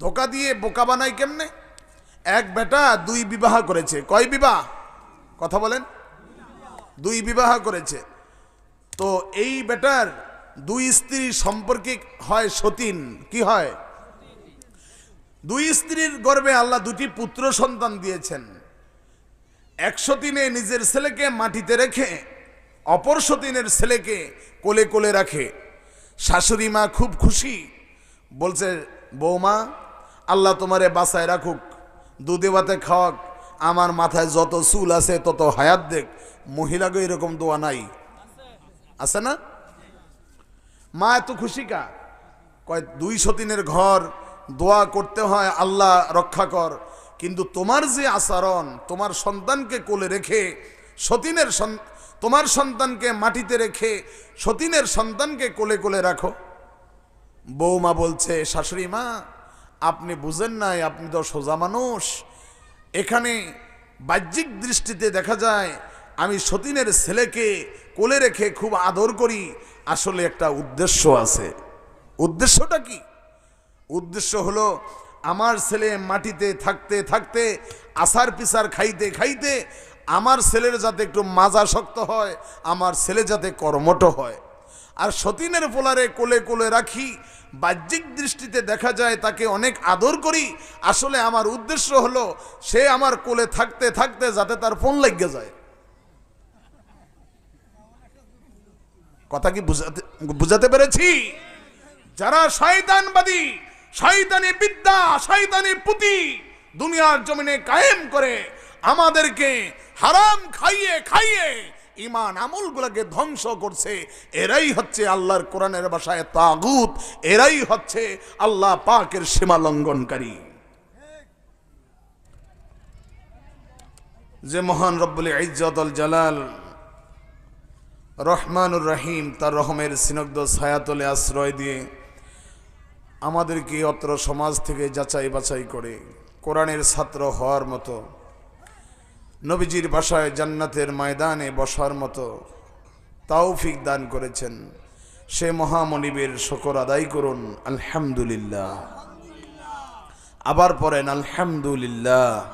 ধোকা দিয়ে বোকা বানায় কেমনে? এক বেটা দুই বিবাহ করেছে। কয় বিবাহ? কথা বলেন। দুই বিবাহ করেছে। তো এই বেটার দুই স্ত্রী সম্পর্কে হয় সতীন। কি হয়? দুই স্ত্রীর গর্ভে আল্লাহ দুটি পুত্র সন্তান দিয়েছেন। এক সতীনে নিজের ছেলেকে মাটিতে রেখে, অপর সতীনের ছেলেকে কোলে কোলে রাখে। শাশুড়ি মা খুব খুশি। বলছে, বৌমা আল্লাহ তোমারে বাসায় রাখুক, দুধে ভাতে খাওয়াক, আমার মাথায় যত চুল আছে তত হায়াত দেখ মহিলাকে এরকম দোয়া নাই। আছে না? মা এত খুশি কা? কয় দুই সতীনের ঘর, দোয়া করতে হয়, আল্লাহ রক্ষা কর। কিন্তু তোমার যে আচরণ, তোমার সন্তানকে কোলে রেখে, সতীনের তোমার সন্তানকে মাটিতে রেখে, সতীনের সন্তানকে কোলে কোলে রাখো। বৌমা বলছে, শাশুড়ি মা আপনি বুঝেন নাই, আপনি তো সোজা মানুষ। এখানে বাহ্যিক দৃষ্টিতে দেখা যায়, আমি সতীনের ছেলেকে কোলে রেখে খুব আদর করি, আসলে একটা উদ্দেশ্য আছে। উদ্দেশ্যটা কি? উদ্দেশ্য হলো, আমার ছেলে মাটিতে থাকতে থাকতে আসার পিসার খাইতে খাইতে, আমার ছেলের যাতে একটু মাজা শক্ত হয়, আমার ছেলে যাতে কর্মঠ হয়। আর সতীনের পোলারে কোলে কোলে রাখি বাহ্যিক দৃষ্টিতে দেখা যায় তাকে অনেক আদর করি। আসলে আমার উদ্দেশ্য হলো, সে আমার কোলে থাকতে থাকতে যাতে তার ফোন লেগে যায়। কথা কি বুঝাতে বুঝাতে পেরেছি? যারা শয়তানবাদী, শয়তানি বিদ্যা, শয়তানি পুঁতি দুনিয়ার জমিনে কায়েম করে, আমাদেরকে হারাম খাইয়ে খাইয়ে ইমান আমলগুলোকে ধ্বংস করছে। এরাই হচ্ছে আল্লাহর কোরআনের ভাষায় তাগুত। এরাই হচ্ছে আল্লাহ পাকের সীমা লঙ্ঘনকারী। যে মহান রব্বুল ইজ্জতুল জালাল রহমানুর রহিম তার রহমের সিনগ্ধ ছায়াতলে আশ্রয় দিয়ে আমাদেরকে অত্র সমাজ থেকে যাচাই বাছাই করে কোরআনের ছাত্র হওয়ার মতো নবীজির বাসায় জান্নাতের ময়দানে বসার মতো তাওফিক দান করেছেন। সে মহামনিবের শকর আদায় করুন, আলহামদুলিল্লাহ। আবার পড়েন, আলহামদুলিল্লাহ।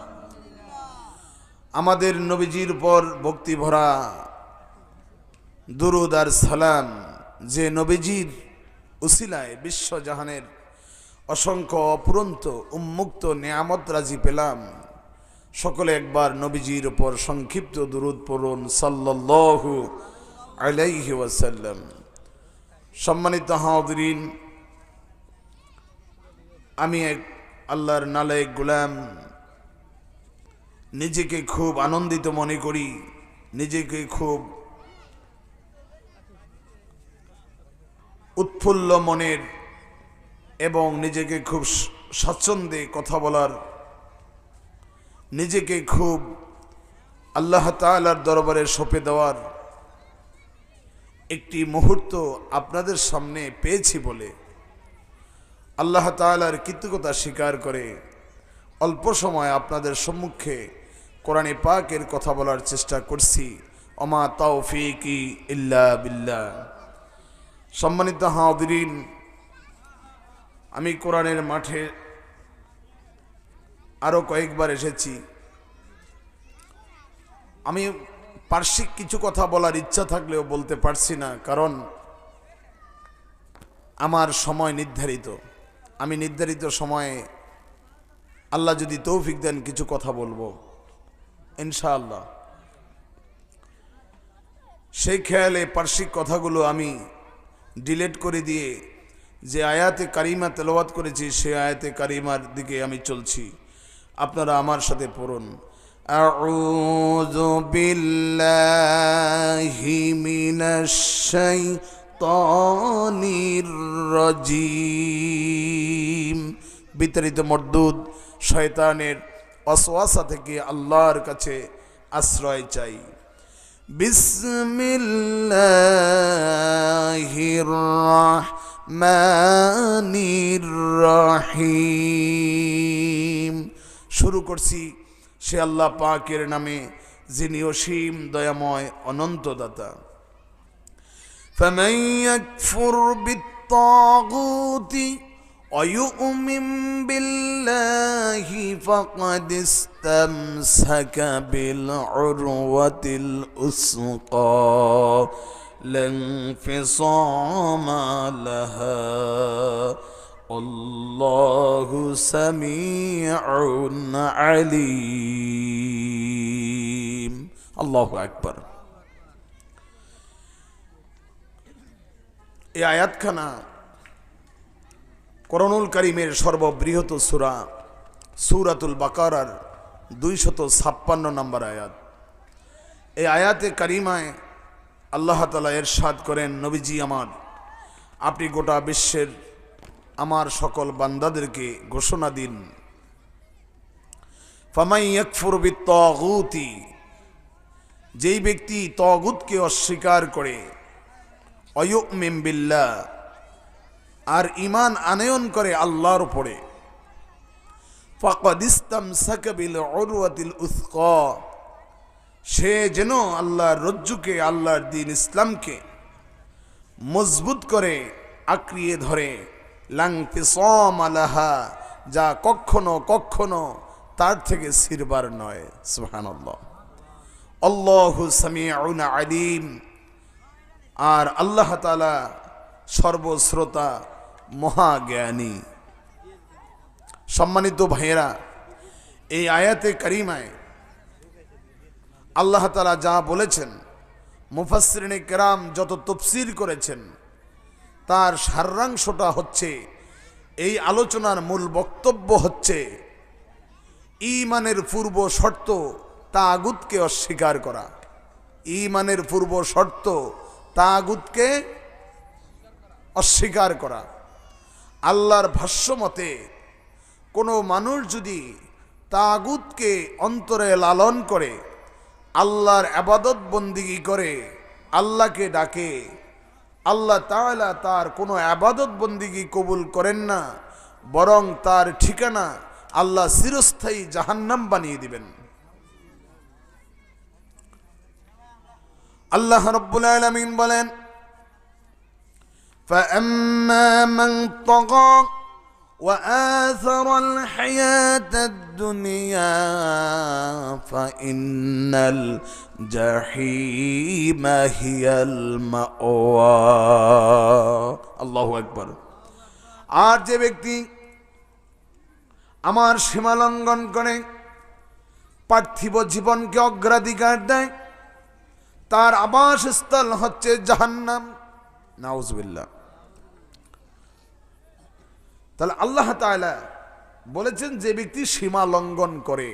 আমাদের নবীজির পর ভক্তি ভরা দুরুদ আর সালাম যে নবীজির উসিলায় বিশ্বজাহানের অসংখ্য অপুরন্ত উন্মুক্ত নিয়ামত রাজি পেলাম। সকলে একবার নবীজির উপর সংক্ষিপ্ত দুরুদ পড়ুন, সাল্লাল্লাহু আলাইহি ওয়াসাল্লাম। সম্মানিত হাউদরিন আমি এক আল্লাহর নালায়ক গুলাম, নিজেকে খুব আনন্দিত মনে করি, নিজেকে খুব উৎফুল্ল মনের এবং নিজেকে খুব স্বাচ্ছন্দ্যে কথা বলার নিজেকে খুব আল্লাহ তাআলার দরবারে সঁপে দেওয়ার একটি মুহূর্ত আপনাদের সামনে পেয়েছি বলে আল্লাহ তাআলার কৃতজ্ঞতা স্বীকার করে অল্প সময় আপনাদের সম্মুখে কোরআনে পাকের কথা বলার চেষ্টা করছি। অমা তাওফিকি ইল্লা বিল্লাহ। সম্মানিত হাউদিন আমি কোরআনের মাঠে আরও কয়েকবার এসেছি। আমি পার্শ্বিক কিছু কথা বলার ইচ্ছা থাকলেও বলতে পারছি না, কারণ আমার সময় নির্ধারিত। আমি নির্ধারিত সময়ে আল্লাহ যদি তৌফিক দেন কিছু কথা বলব, ইনশাআল্লাহ। সেই খেয়ালে পার্শ্বিক কথাগুলো আমি ডিলেট করে দিয়ে যে আয়াতে কারিমা তেলাওয়াত করেছি, সে আয়াতে কারিমার দিকে আমি চলছি। আপনারা আমার সাথে পড়ুন أعوذ بالله من الشيطان الرجيم বিতাড়িত মর্দুদ শয়তানের অসওয়াসা থেকে আল্লাহর কাছে আশ্রয় চাই بسم الله الرحمن الرحيم শুরু করছি সে আল্লাহ পাকের নামে যিনি অসীম দয়াময় অনন্ত দাতা فمن يكفر بالطاغوت ويؤمن بالله فقد استمسك بالعروة الأسقى لا انفصام لها الله سميع عليم الله أكبر এই আয়াতখানা করণুল করিমের সর্ববৃহৎ সুরা সুরাতুল বাকারার দুইশত ছাপ্পান্ন নম্বর আয়াত এই আয়াতে কারিমায় আল্লাহ তালা এরশাদ করেন নবীজি আমার আপনি গোটা বিশ্বের আমার সকল বান্দাদেরকে ঘোষণা দিন। ফামাই একফুর তগুতি যেই ব্যক্তি তগুতকে অস্বীকার করে অয়ুক বিল্লাহ, আর ইমান আনয়ন করে আল্লাহর উপরে। ফকদ ইস্তাম সাকবিল অরুয়াতিল উস্ক, সে যেন আল্লাহর রজ্জুকে, আল্লাহর দিন ইসলামকে মজবুত করে আঁকড়িয়ে ধরে। লাংফিসম আলাহা যা কখনো কখনো তার থেকে সিরবার নয়। সুবহানাল্লাহ। আল্লাহু সামিউন আলিম। আর আল্লাহ তালা সর্বশ্রোতা, মহাজ্ঞানী। সম্মানিত ভাইয়েরা, এই আয়াতে করিমায় আল্লাহ তালা যা বলেছেন মুফাসরিনে কেরাম যত তফসির করেছেন তার সারাংশটা হচ্ছে, এই আলোচনার মূল বক্তব্য হচ্ছে, ইমানের পূর্ব শর্ত তাগুতকে অস্বীকার করা। ইমানের পূর্ব শর্ত তাগুতকে অস্বীকার করা। আল্লাহর ভাষ্য মতে, কোনো মানুষ যদি তাগুতকে অন্তরে লালন করে, আল্লাহর আবাদত বন্দিগি করে, আল্লাহকে ডাকে আল্লাহ তাআলা তার কোনো আবাদত বন্দিগি কবুল করেন না বরং তার ঠিকানা আল্লাহ চিরস্থায়ী জাহান্নাম বানিয়ে দিবেন আল্লাহ রব্বুল আলমিন বলেন فأما من طغى وآثر الحياة الدنيا فإن الجحيم هي المأوى الله أكبر আর যে ব্যক্তি আমার সীমা লঙ্ঘন করে পার্থিব জীবনকে অগ্রাধিকার দেয় তার আবাসস্থল হচ্ছে জাহান্নাম নাউজবিল্লাহ তাহলে আল্লাহ তাআলা বলেছেন যে ব্যক্তি সীমা লঙ্ঘন করে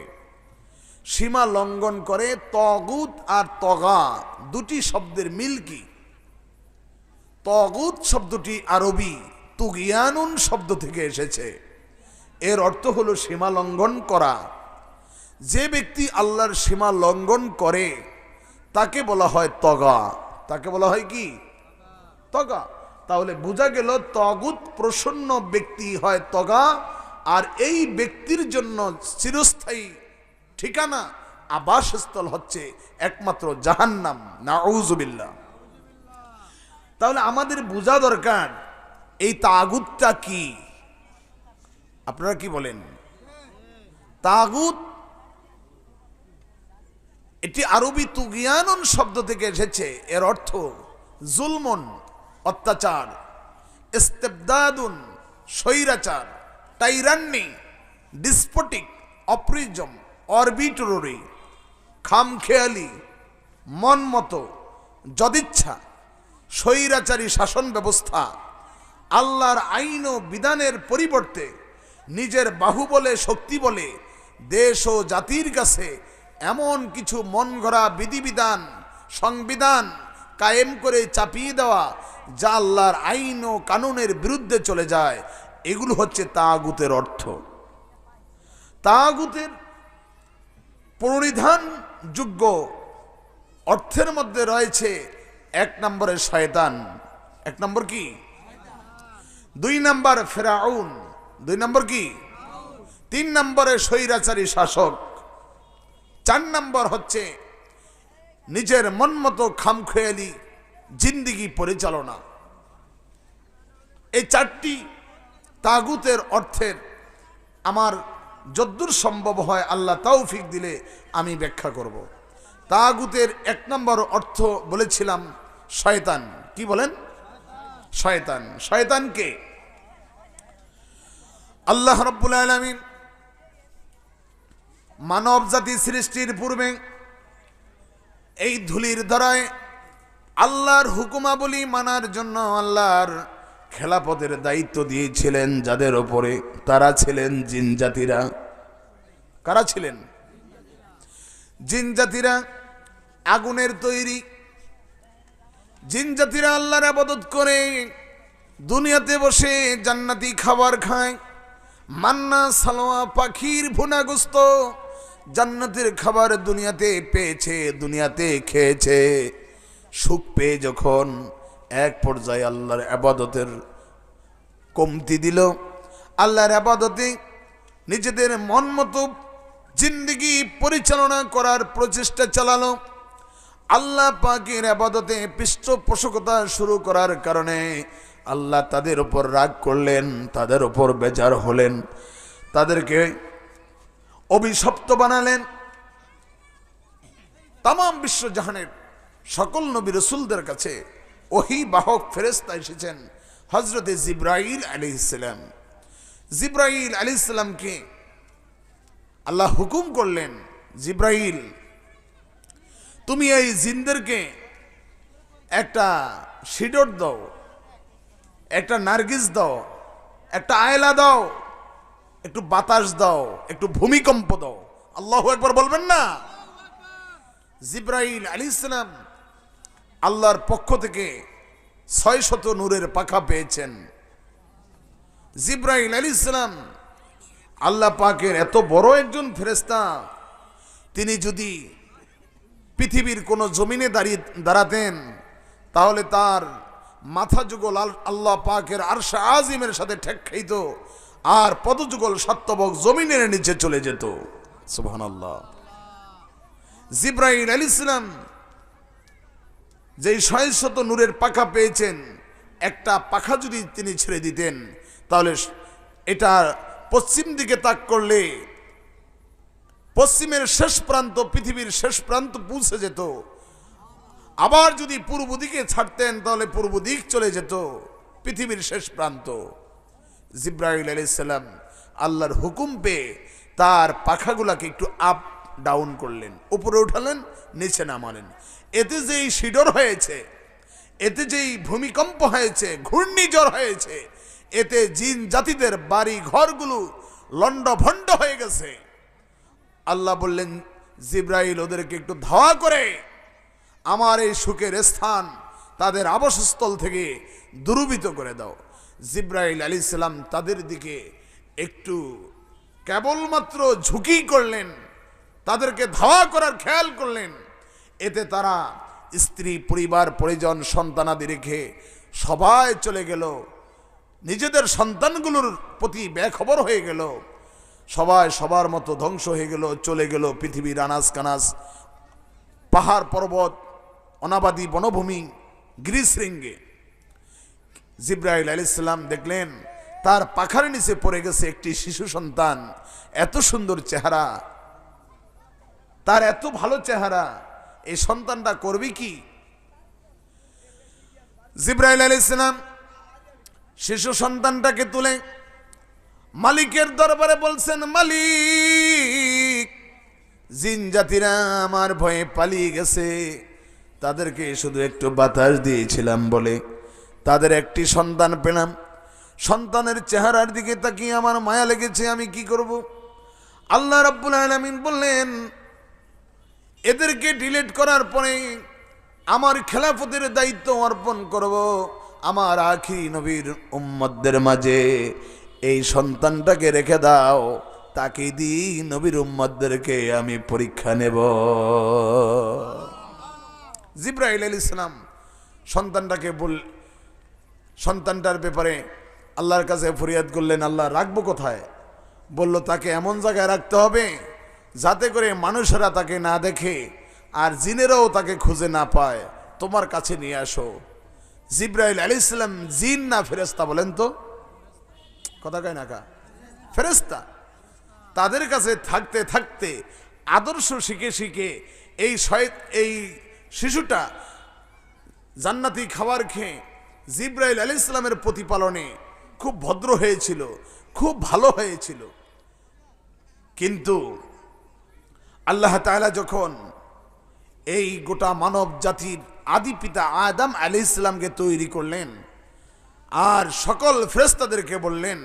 সীমা লঙ্ঘন করে তগুত আর তগা, দুটি শব্দের মিল কি? তগুত শব্দটি আরবি, তুগিয়ানুন শব্দ থেকে এসেছে। এর অর্থ হলো সীমা লঙ্ঘন করা। যে ব্যক্তি আল্লাহর সীমা লঙ্ঘন করে, তাকে বলা হয় তগা। তাকে বলা হয় কি? তগা। তাহলে বোঝা গেল তগুত প্রসন্ন ব্যক্তি হয় তগা, আর এই ব্যক্তির জন্য চিরস্থায়ী ঠিকানা আবাসস্থল হচ্ছে একমাত্র জাহান্নাম, নাউজুবিল্লাহ। তাহলে আমাদের বোঝা দরকার, এই তাগুতটা কি? আপনারা কি বলেন? তাগুত, এটি আরবি তুগিয়ানুন শব্দ থেকে এসেছে, এর অর্থ জুলমন, অত্যাচার, ইস্তেবদাদুন, স্বৈরাচার, টাইরান্নি, ডিসপোটিক, অপ্রিজম। অরবিটরি খামখেয়ালি মন মতো যদিচ্ছা, স্বৈরাচারী শাসন ব্যবস্থা, আল্লাহর আইন ও বিধানের পরিবর্তে নিজের বাহুবলে, শক্তি বলে দেশ ও জাতির কাছে এমন কিছু মন গড়া বিধিবিধান, সংবিধান কায়েম করে চাপিয়ে দেওয়া যা আল্লাহর আইন ও কানুনের বিরুদ্ধে চলে যায়, এগুলো হচ্ছে তাগুতের অর্থ। তাগুতের পরিধান যোগ্য অর্থের মধ্যে রয়েছে এক নম্বরের শয়তান। এক নম্বর কি? দুই নম্বর ফেরাউন। দুই নম্বর কি? তিন নম্বরে স্বৈরাচারী শাসক। চার নম্বর হচ্ছে নিজের মন মতো খামখেয়ালি জিন্দিগি পরিচালনা। এই চারটি তাগুতের অর্থের আমার যদ্দূর সম্ভব হয় আল্লাহ তৌফিক দিলে আমি ব্যাখ্যা করব। তাগুতের এক নম্বর অর্থ বলেছিলাম শয়তান। কি বলেন? শয়তান। শয়তানকে আল্লাহ রব্বুল আলমিন মানব জাতি সৃষ্টির পূর্বে এই ধুলির দ্বারায় আল্লাহর হুকুমাবলী মানার জন্য আল্লাহর খেলাপথের দায়িত্ব দিয়েছিলেন যাদের ওপরে তারা ছিলেন জিন জাতিরা। কারা ছিলেন? জিন জাতিরা আগুনের তৈরি। জিন জাতিরা আল্লাহর আবাদত করে, দুনিয়াতে বসে জান্নাতি খাবার খায়। মান্না সালোয়া পাখির ভুনাগুস্ত জান্নাতের খাবার দুনিয়াতে পেয়েছে, দুনিয়াতে খেয়েছে। সুখ পেয়ে যখন এক পর্যায়ে আল্লাহর আবাদতের কমতি দিল। আল্লাহর আবাদতে নিজেদের মন মতো জিন্দিগি পরিচালনা করার প্রচেষ্টা চালালো। আল্লাহ পাকের আবাদতে পৃষ্ঠপোষকতা শুরু করার কারণে আল্লাহ তাদের উপর রাগ করলেন, তাদের উপর বেজার হলেন, তাদেরকে অভিশপ্ত বানালেন। তাম বিশ্বজাহানের সকল নবী রসুলদের কাছে ওহি বাহক ফেরেস্তা এসেছেন হজরতে জিব্রাইল আলী ইসলাম জিব্রাইল আলী ইসলামকে আল্লাহ হুকুম করলেন, জিব্রাইল, তুমি এই জিনদেরকে একটা সিডর দাও, একটা নার্গিস দাও, একটা আয়লা দাও, একটু বাতাস দাও, একটু ভূমিকম্প দাও। আল্লাহ একবার বলবেন না? জিব্রাইল আলী ইসলাম আল্লাহর পক্ষ থেকে ছয় শত নূরের পাখা পেয়েছেন। জিব্রাইল আলী ইসলাম আল্লাহ পাকের এত বড় একজন ফেরেস্তা তিনি যদি পৃথিবীর কোনো জমিনে দাঁড়িয়ে দাঁড়াতেন, তাহলে তার মাথা যুগল আল- আল্লাহ পাকের আরশা আজিমের সাথে ঠেক খাইত, আর পদযুগল সত্যবক জমিনের নিচে চলে যেত। সুবহান আল্লাহ জিব্রাইল আলী ইসলাম যেই শত নূরের পাখা পেয়েছেন, একটা পাখা যদি তিনি ছেড়ে দিতেন, তাহলে এটা পশ্চিম দিকে তাক করলে পশ্চিমের শেষ প্রান্ত, পৃথিবীর শেষ প্রান্ত পৌঁছে যেত। আবার যদি পূর্ব দিকে ছাড়তেন, তাহলে পূর্ব দিক চলে যেত, পৃথিবীর শেষ প্রান্ত। জিব্রাইল আলাইসাল্লাম আল্লাহর হুকুম পেয়ে তার পাখাগুলাকে একটু আপ ডাউন করলেন, উপরে উঠালেন, নিচে নামালেন। এতে যেই শিডর হয়েছে, এতে যেই ভূমিকম্প হয়েছে, ঘূর্ণিঝড় হয়েছে, এতে জিন জাতিদের বাড়ি ঘরগুলো লন্ড ভণ্ড হয়ে গেছে। আল্লাহ বললেন, জিব্রাইল, ওদেরকে একটু ধাওয়া করে, আমার এই সুখের স্থান তাদের আবাসস্থল থেকে দুরুবিত করে দাও। জিব্রাইল আলী সালাম তাদের দিকে একটু কেবলমাত্র ঝুঁকি করলেন। তাদেরকে ধাওয়া করার খেয়াল করলেন। এতে তারা স্ত্রী, পরিবার, পরিজন সন্তানাদি রেখে সবাই চলে গেল। নিজেদের সন্তানগুলোর প্রতি বেখবর হয়ে গেল। সবাই সবার মতো ধ্বংস হয়ে গেল, চলে গেল পৃথিবীর আনাস কানাস পাহাড় পর্বত, অনাবাদী বনভূমি গ্রীষ্রিঙ্গে জিব্রাইল আলাইসাল্লাম দেখলেন, তার পাখার নিচে পড়ে গেছে একটি শিশু সন্তান। এত সুন্দর চেহারা তার এত ভালো চেহারা, এই সন্তানটা করবে কি? জিব্রাইল আলাইসাল্লাম শিশু সন্তানটাকে তুলে মালিকের দরবারে বলছেন, মালিক, জিন জাতিরা আমার ভয়ে পালিয়ে গেছে। তাদেরকে শুধু একটু বাতাস দিয়েছিলাম বলে তাদের একটি সন্তান পেলাম। সন্তানের চেহারার দিকে তাকিয়ে আমার মায়া লেগেছে, আমি কি করব? আল্লাহ রাব্বুল আলামিন বললেন এদেরকে ডিলিট করার পরে আমার খেলাফতের দায়িত্ব অর্পণ করব। আমার আখিরি নবীর উম্মতদের মাঝে এই সন্তানটাকে রেখে দাও। তাকে দিই নবীর উম্মতদেরকে আমি পরীক্ষা নেব। জিব্রাইল আল ইসলাম সন্তানটাকে বল, সন্তানটার ব্যাপারে আল্লাহর কাছে ফরিয়াদ করলেন, আল্লাহ, রাখব কোথায়? বলল, তাকে এমন জায়গায় রাখতে হবে যাতে করে মানুষেরা তাকে না দেখে আর জিনেরাও তাকে খুঁজে না পায়। তোমার কাছে নিয়ে আসো। জিব্রাইল আলী ইসলাম জিন না ফেরেস্তা বলেন তো? কথা কয় না কা? ফেরেস্তা তাদের কাছে থাকতে থাকতে আদর্শ শিখে শিখে এই এই শিশুটা জান্নাতি খাবার খেয়ে জিব্রাইল আলী ইসলামের প্রতিপালনে খুব ভদ্র হয়েছিল, খুব ভালো হয়েছিল। কিন্তু আল্লাহ তাআলা যখন এই গোটা মানব জাতির আদি পিতা আদম আলী ইসলামকে তৈরি করলেন, আর সকল ফ্রেস্তাদেরকে বললেন,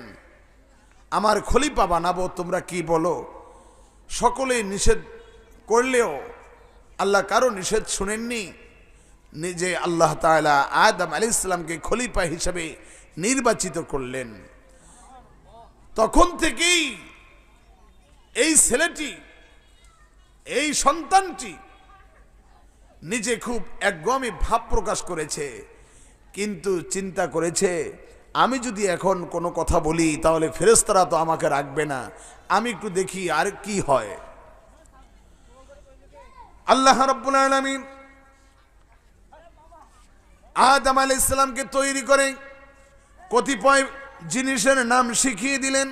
আমার খলিফা বানাবো, তোমরা কি বলো? সকলেই নিষেধ করলেও আল্লাহ কারও নিষেধ শুনেননি। নিজে আল্লাহ তাআলা আদম আলী ইসলামকে খলিফা হিসেবে নির্বাচিত করলেন। তখন থেকেই এই ছেলেটি এই সন্তানটি নিজে খুব একগমে ভাব প্রকাশ করেছে, কিন্তু চিন্তা করেছে, আমি যদি এখন কোনো কথা বলি, তাহলে ফেরেস্তারা তো আমাকে রাখবে না। আমি একটু দেখি আর কি হয়। আল্লাহ রব্বুল আলামিন আদম আলাইহিস ইসলামকে তৈরি করে কতিপয় জিনিসের নাম শিখিয়ে দিলেন।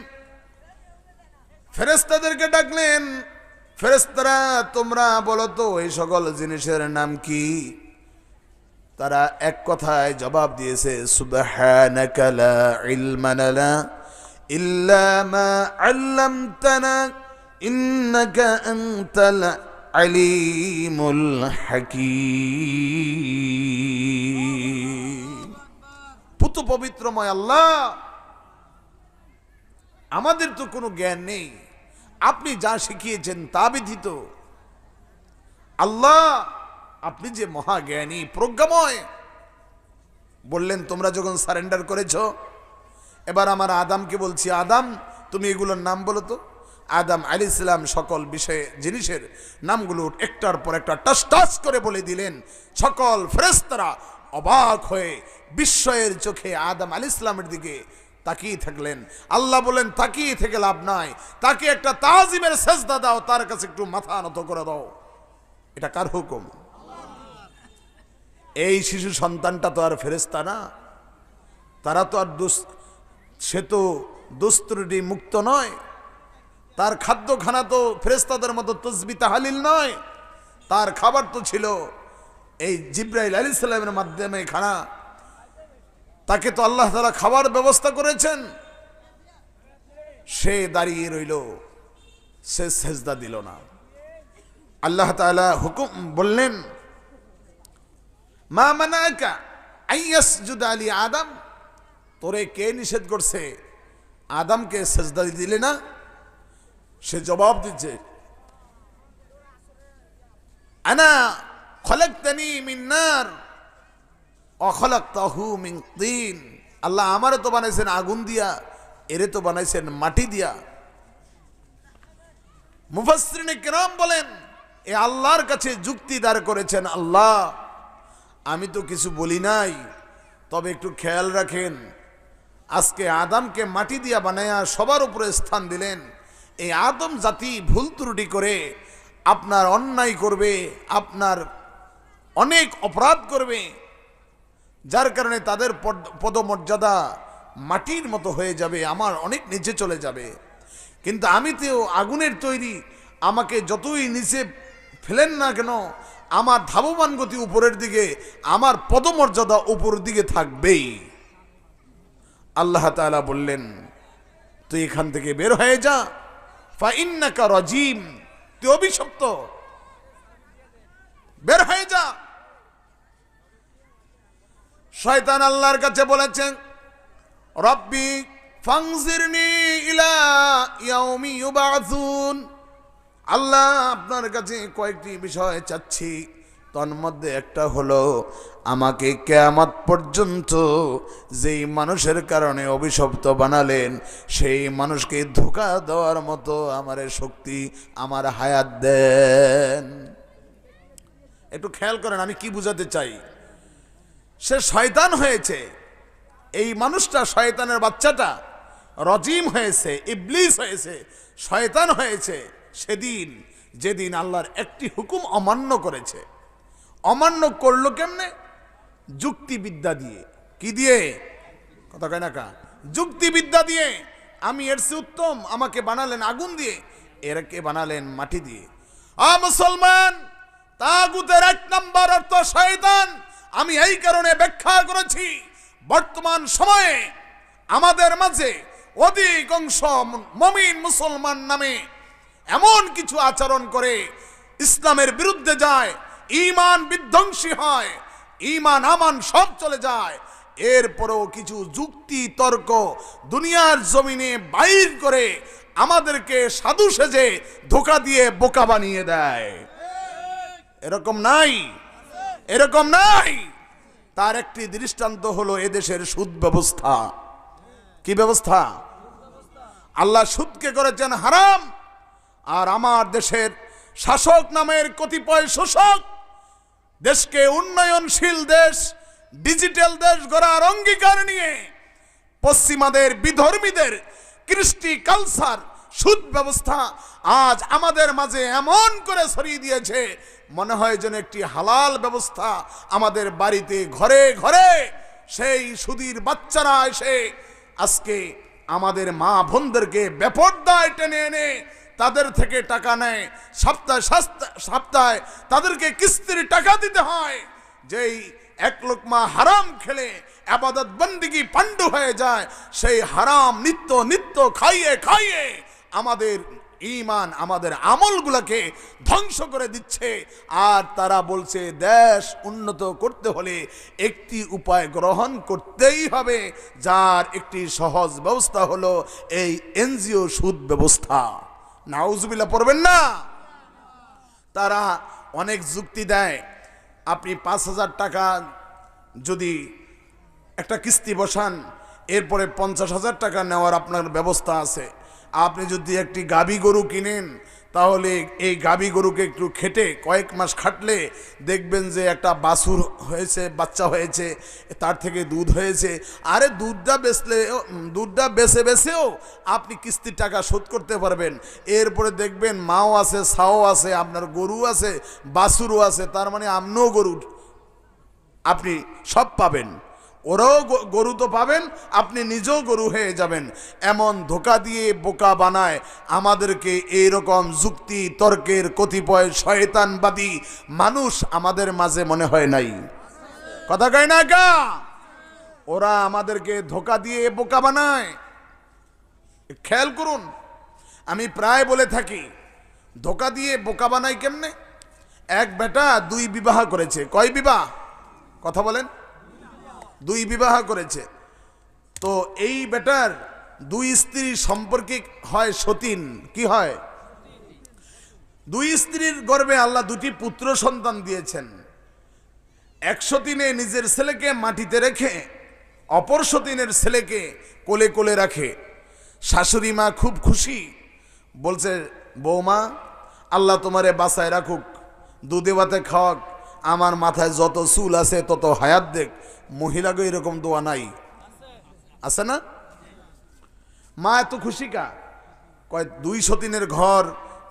ফেরেস্তাদেরকে ডাকলেন ফেরেস্তারা তোমরা বলো তো, এই সকল জিনিসের নাম কি? তারা এক কথায় জবাব দিয়েছে পুত পবিত্রময় আল্লাহ, আমাদের তো কোনো জ্ঞান নেই। আপনি যা শিখিয়েছেন তা ব্যতীত আল্লাহ আপনি যে মহাজ্ঞানী, প্রজ্ঞাময়। বললেন, তোমরা যখন সারেন্ডার করেছ, এবার আমার আদামকে বলছি, আদাম, তুমি এগুলোর নাম বলো তো। আদাম আলী ইসলাম সকল বিষয়ে, জিনিসের নামগুলো একটার পর একটা টাস টাস করে বলে দিলেন। সকল ফেরেস্তারা অবাক হয়ে বিস্ময়ের চোখে আদাম আলী ইসলামের দিকে তাকিয়ে থাকলেন। আল্লাহ বলেন, তাকিয়ে থেকে লাভ নাই। তাকে একটা তাজিমের সেজদা দাও, তার কাছে একটু মাথা নত করে দাও। এটা কার হুকুম? এই শিশু সন্তানটা তো আর ফেরেস্তা না। তারা তো আর দুস, সে তো দুস্ত্রুটি মুক্ত নয়। তার খাদ্য খানা তো ফেরেস্তাদের মতো তসবি তাহালিল নয়। তার খাবার তো ছিল এই জিব্রাইল আলী সাল্লামের মাধ্যমে খানা। তাকে তো আল্লাহ তালা খাবার ব্যবস্থা করেছেন। সে দাঁড়িয়ে রইল, সে সেজদা দিল না। আল্লাহ তাআলা হুকুম বললেন, মা মানাকা আইয়াসজুদ আলী আদম? তোরে কে নিষেধ করছে? আদমকে সেজদা দিলে না? সে জবাব দিচ্ছে, আনা খলকতানি মিন নার অখলাক্তাহু মিং তিন। আল্লাহ আমারে তো বানাইছেন আগুন দিয়া, এরে তো বানাইছেন মাটি দিয়া। মুফাসরিনে কেরাম বলেন, এ আল্লাহর কাছে যুক্তি দাঁড় করেছেন আল্লাহ। আমি তো কিছু বলি নাই, তবে একটু খেয়াল রাখেন, আজকে আদমকে মাটি দিয়া বানায়া সবার উপরে স্থান দিলেন। এই আদম জাতি ভুল ত্রুটি করে আপনার অন্যায় করবে, আপনার অনেক অপরাধ করবে যার কারণে তাদের পদ- পদমর্যাদা মাটির মতো হয়ে যাবে, আমার অনেক নিচে চলে যাবে। কিন্তু আমি তো আগুনের তৈরি, আমাকে যতই নিচে ফেলেন না কেন, আমার ধাবমান গতি উপরের দিকে, আমার পদমর্যাদা উপরের দিকে থাকবেই। আল্লাহ তাআলা বললেন, তুই এখান থেকে বের হয়ে যা। ফাইন্নাকা রজিম, তুই অভিশপ্ত। বের হয়ে যা। শয়তান আল্লাহর কাছে বলেছেন, রব্বি ফাংজিরনি ইলা ইয়াউমি ইউবাসুন। আল্লাহ আপনার কাছে কয়েকটি বিষয় চাচ্ছি। তন্মধ্যে একটা হলো, আমাকে কেয়ামত পর্যন্ত যেই মানুষের কারণে অভিশপ্ত বানালেন, সেই মানুষকে ধোকা দেওয়ার মতো আমার শক্তি, আমার হায়াত দেন। একটু খেয়াল করেন, আমি কি বুঝাতে চাই? সে শয়তান হয়েছে। এই মানুষটা শয়তানের বাচ্চাটা রজিম হয়েছে, ইবলিস হয়েছে, শয়তান হয়েছে সেদিন, যেদিন আল্লাহর একটি হুকুম অমান্য করেছে। অমান্য করল কেমনে? যুক্তিবিদ্যা দিয়ে। কি দিয়ে? কথা কয় না কা? যুক্তিবিদ্যা দিয়ে। আমি এর চেয়ে উত্তম, আমাকে বানালেন আগুন দিয়ে। এরকে বানালেন মাটি দিয়ে। আ মুসলমান, তাগুতের এক নম্বর অর্থ শয়তান। আমি এই কারণে ব্যাখ্যা করেছি, বর্তমান সময়ে আমাদের মাঝে অধিকাংশ মমিন মুসলমান নামে এমন কিছু আচরণ করে, ইসলামের বিরুদ্ধে যায় ইমান বিধ্বংসী হয় ইমান আমান সব চলে যায়, এরপরেও কিছু যুক্তি, তর্ক দুনিয়ার জমিনে বাইর করে আমাদেরকে সাধু সেজে ধোকা দিয়ে বোকা বানিয়ে দেয়। এরকম নাই। এরকম নাই তার একটি দৃষ্টান্ত হলো এদেশের সুদ ব্যবস্থা। কি ব্যবস্থা? আল্লাহ সুদকে করেছেন হারাম, আর আমার দেশের শাসক নামের কতিপয় শোষক দেশকে উন্নয়নশীল দেশ, ডিজিটাল দেশ গড়ার অঙ্গীকার নিয়ে পশ্চিমাদের, বিধর্মীদের, কৃষ্টি কালচার সুদ ব্যবস্থা আজ আমাদের মাঝে এমন করে ছড়িয়ে দিয়েছে। মনে হয় যেন একটি হালাল ব্যবস্থা আমাদের বাড়িতে ঘরে ঘরে সেই সুদীর বাচ্চারা এসে আজকে আমাদের মা বোনদেরকে বেপরদায় টেনে এনে তাদের থেকে টাকা নেয়। সপ্তাহে সপ্তাহে তাদেরকে কিস্তির টাকা দিতে হয়। যেই এক লোকমা হারাম খেলে আবাদত বন্দিগি পাণ্ডু হয়ে যায়, সেই হারাম নিত্য নিত্য খাইয়ে খাইয়ে আমাদের ইমান আমাদের আমলগুলোকে ধ্বংস করে দিচ্ছে। আর তারা বলছে, দেশ উন্নত করতে হলে একটি উপায় গ্রহণ করতেই হবে, যার একটি সহজ ব্যবস্থা হলো এই এনজিও সুদ ব্যবস্থা। নাউজুবিল্লাহ, পড়বেন না? তারা অনেক যুক্তি দেয়, আপনি পাঁচ হাজার টাকা যদি একটা কিস্তি বসান, এরপরে পঞ্চাশ হাজার টাকা নেওয়ার আপনার ব্যবস্থা আছে। আপনি যদি একটি গাবি গরু কিনেন, তাহলে এই গাবি গরুকে একটু খেটে কয়েক মাস খাটলে দেখবেন যে একটা বাছুর হয়েছে, বাচ্চা হয়েছে, তার থেকে দুধ হয়েছে। আরে দুধটা বেচলে, দুধটা বেছে বেছেও আপনি কিস্তির টাকা শোধ করতে পারবেন। এরপরে দেখবেন মাও আছে, ছাও আছে, আপনার গরু আছে, বাছুরও আছে, তার মানে আমনও গরু আপনি সব পাবেন। ওরাও গরু তো পাবেন, আপনি নিজেও গরু হয়ে যাবেন। এমন ধোকা দিয়ে বোকা বানায় আমাদেরকে এইরকম যুক্তি, তর্কের কতিপয় শয়তানবাদী মানুষ আমাদের মাঝে মনে হয় নাই। কথা কয় না কা? ওরা আমাদেরকে ধোকা দিয়ে বোকা বানায়। খেয়াল করুন, আমি প্রায় বলে থাকি, ধোকা দিয়ে বোকা বানাই কেমনে? এক বেটা দুই বিবাহ করেছে। কয় বিবাহ? কথা বলেন। দুই বিবাহ করেছে। তো এই বেটার দুই স্ত্রী সম্পর্কে হয় সতীন। কি হয়? দুই স্ত্রীর গর্ভে আল্লাহ দুটি পুত্র সন্তান দিয়েছেন। এক সতীনে নিজের ছেলেকে মাটিতে রেখে, অপর সতীনের ছেলেকে কোলে কোলে রাখে। শাশুড়ি মা খুব খুশি, বলছে, বৌমা, আল্লাহ তোমারে বাসায় রাখুক, দুধে ভাতে খাওয়াক আমার মাথায় যত চুল আছে, তত হায়াত দেখ। মহিলাকে এরকম দোয়া নাই। আছে না? মা এত খুশি কা? কয় দুই সতীনের ঘর,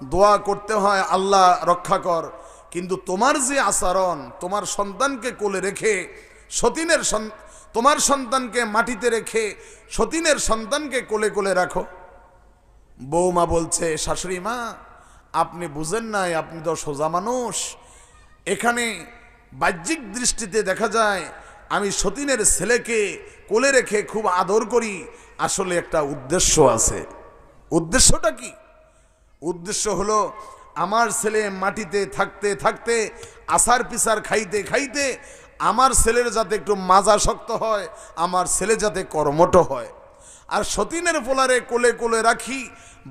দোয়া করতে হয়, আল্লাহ রক্ষা কর। কিন্তু তোমার যে আচরণ, তোমার সন্তানকে কোলে রেখে, সতীনের তোমার সন্তানকে মাটিতে রেখে, সতীনের সন্তানকে কোলে কোলে রাখো। বৌমা বলছে, শাশুড়ি মা, আপনি বুঝেন নাই, আপনি তো সোজা মানুষ। এখানে বাহ্যিক দৃষ্টিতে দেখা যায়, আমি সতীনের ছেলেকে কোলে রেখে খুব আদর করি, আসলে একটা উদ্দেশ্য আছে। উদ্দেশ্যটা কি? উদ্দেশ্য হলো, আমার ছেলে মাটিতে থাকতে থাকতে, আসার পিসার খাইতে খাইতে, আমার ছেলের যাতে একটু মাজা শক্ত হয়, আমার ছেলে যাতে কর্মঠ হয়। আর সতীনের পোলারে কোলে কোলে রাখি।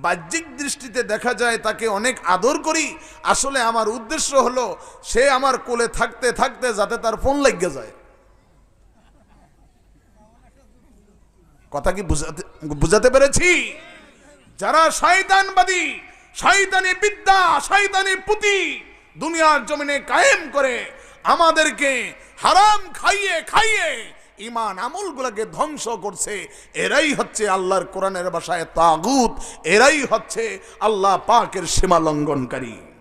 বাহ্যিক দৃষ্টিতে দেখা যায় তাকে অনেক আদর করি। আসলে আমার উদ্দেশ্য হলো, সে আমার কোলে থাকতে থাকতে যাতে তার ফোন লেগে যায়। কথা কি বুঝাতে বুঝাতে পেরেছি? যারা শয়তানবাদী, শয়তানি বিদ্যা, শয়তানি পুঁতি দুনিয়ার জমিনে কায়েম করে, আমাদেরকে হারাম খাইয়ে খাইয়ে ইমান আমলগুলোকে ধ্বংস করছে। এরাই হচ্ছে আল্লাহর কোরআনের বাসায় তাগুত। এরাই হচ্ছে আল্লাহ পাকের সীমা লঙ্ঘনকারী।